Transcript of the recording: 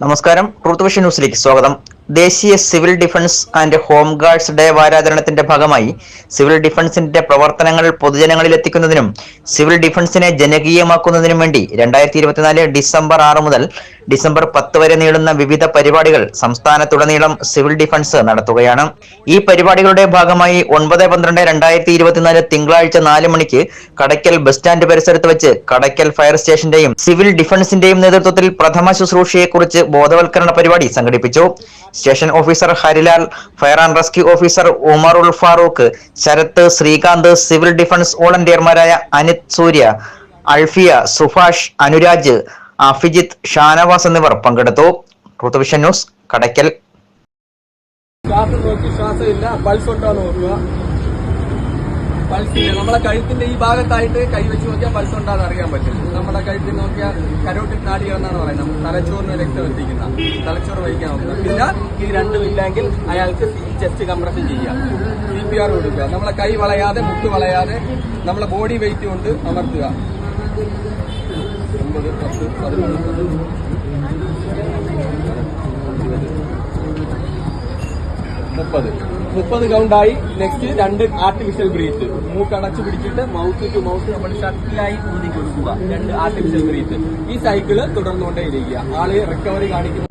നമസ്കാരം truth vision ന്യൂസിലേക്ക് സ്വാഗതം. ദേശീയ civil defence and home guards day വാരാചരണത്തിന്റെ ഭാഗമായി സിവിൽ ഡിഫൻസിന്റെ പ്രവർത്തനങ്ങൾ പൊതുജനങ്ങളിൽ എത്തിക്കുന്നതിനും സിവിൽ ഡിഫൻസിനെ ജനകീയമാക്കുന്നതിനും വേണ്ടി രണ്ടായിരത്തി ഇരുപത്തിനാല് ഡിസംബർ ആറ് മുതൽ ഡിസംബർ പത്ത് വരെ നീളുന്ന വിവിധ പരിപാടികൾ സംസ്ഥാനത്തുടനീളം സിവിൽ ഡിഫൻസ് നടത്തുകയാണ്. ഈ പരിപാടികളുടെ ഭാഗമായി ഒൻപത് പന്ത്രണ്ട് രണ്ടായിരത്തി ഇരുപത്തിനാല് തിങ്കളാഴ്ച നാല് മണിക്ക് കടയ്ക്കൽ ബസ് സ്റ്റാൻഡ് പരിസരത്ത് വെച്ച് കടയ്ക്കൽ ഫയർ സ്റ്റേഷന്റെയും സിവിൽ ഡിഫൻസിന്റെയും നേതൃത്വത്തിൽ പ്രഥമ ശുശ്രൂഷയെക്കുറിച്ച് ബോധവൽക്കരണ പരിപാടി സംഘടിപ്പിച്ചു. Station officer Harilal fire and rescue officer Umar Ul Farooq Sharath Srikanth civil defence വോളണ്ടിയർമാരായ Anith Surya Alfiya Subhash Anuraj Afijith Shanavas എന്നിവർ പങ്കെടുത്തു. Truth news Kadakkal. ശ്വാസം നോക്കി പൾസ് ഉണ്ടോ എന്ന് നോക്കുക പൾസ് ഇല്ല നമ്മളെ കഴുത്തിന്റെ ഈ ഭാഗത്തായിട്ട് കൈവച്ച് നോക്കിയാൽ പൾസ് ഉണ്ടാകുന്ന അറിയാൻ പറ്റില്ല. നമ്മുടെ കഴുത്തിൽ നോക്കിയാൽ കരോട്ടിക് നാടികൾ എന്നാണ് പറയുന്നത് തലച്ചോറിന് രക്തം എത്തിക്കുന്ന തലച്ചോറ് വഹിക്കാൻ നോക്കുക പിന്നെ ഈ രണ്ടും ഇല്ലെങ്കിൽ അയാൾക്ക് ചെസ്റ്റ് കംപ്രഷൻ ചെയ്യാം. സി പി ആർ കൊടുക്കുക. നമ്മളെ കൈ വളയാതെ മുട്ട് വളയാതെ നമ്മളെ ബോഡി വെയിറ്റ് കൊണ്ട് അമർത്തുക. ഒമ്പത് പത്ത് പതിനൊന്ന്. മുപ്പത്. മുപ്പത് കൗണ്ടായി. നെക്സ്റ്റ് രണ്ട് ആർട്ടിഫിഷ്യൽ ബ്രീത്ത് മൂക്ക് അടച്ചു പിടിച്ചിട്ട് മൗത്ത് ടു മൗത്ത് നമ്മൾ ശക്തിയായി ഊതി കൊടുക്കുക രണ്ട് ആർട്ടിഫിഷ്യൽ ബ്രീത്ത് ഈ സൈക്കിൾ തുടർന്നുകൊണ്ടേ ഇരിക്കുക ആൾ റിക്കവറി കാണിക്കുന്നു.